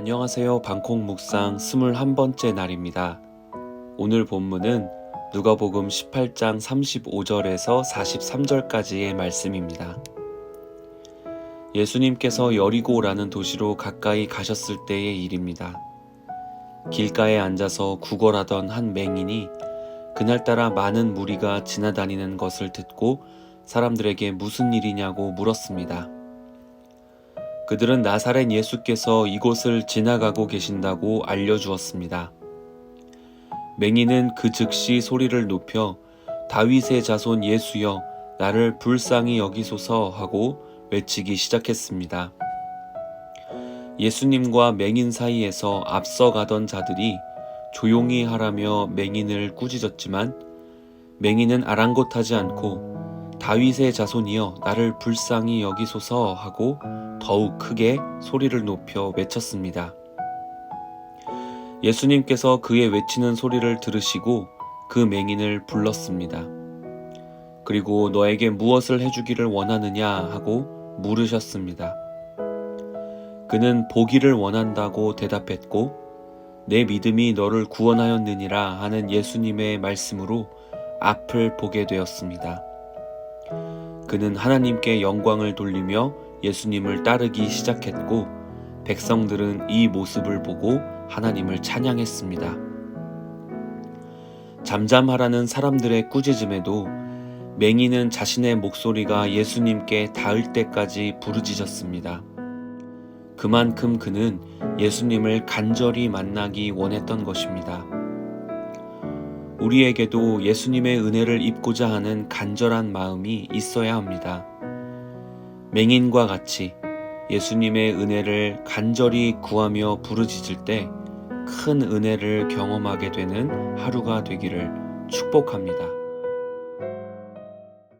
안녕하세요. 방콕 묵상 21번째 날입니다. 오늘 본문은 누가복음 18장 35절에서 43절까지의 말씀입니다. 예수님께서 여리고라는 도시로 가까이 가셨을 때의 일입니다. 길가에 앉아서 구걸하던 한 맹인이 그날따라 많은 무리가 지나다니는 것을 듣고 사람들에게 무슨 일이냐고 물었습니다. 그들은 나사렛 예수께서 이곳을 지나가고 계신다고 알려주었습니다. 맹인은 그 즉시 소리를 높여 다윗의 자손 예수여 나를 불쌍히 여기소서 하고 외치기 시작했습니다. 예수님과 맹인 사이에서 앞서가던 자들이 조용히 하라며 맹인을 꾸짖었지만 맹인은 아랑곳하지 않고 다윗의 자손이여 나를 불쌍히 여기소서 하고 더욱 크게 소리를 높여 외쳤습니다. 예수님께서 그의 외치는 소리를 들으시고 그 맹인을 불렀습니다. 그리고 너에게 무엇을 해주기를 원하느냐 하고 물으셨습니다. 그는 보기를 원한다고 대답했고 내 믿음이 너를 구원하였느니라 하는 예수님의 말씀으로 앞을 보게 되었습니다. 그는 하나님께 영광을 돌리며 예수님을 따르기 시작했고 백성들은 이 모습을 보고 하나님을 찬양했습니다. 잠잠하라는 사람들의 꾸짖음에도 맹인은 자신의 목소리가 예수님께 닿을 때까지 부르짖었습니다. 그만큼 그는 예수님을 간절히 만나기 원했던 것입니다. 우리에게도 예수님의 은혜를 입고자 하는 간절한 마음이 있어야 합니다. 맹인과 같이 예수님의 은혜를 간절히 구하며 부르짖을 때 큰 은혜를 경험하게 되는 하루가 되기를 축복합니다.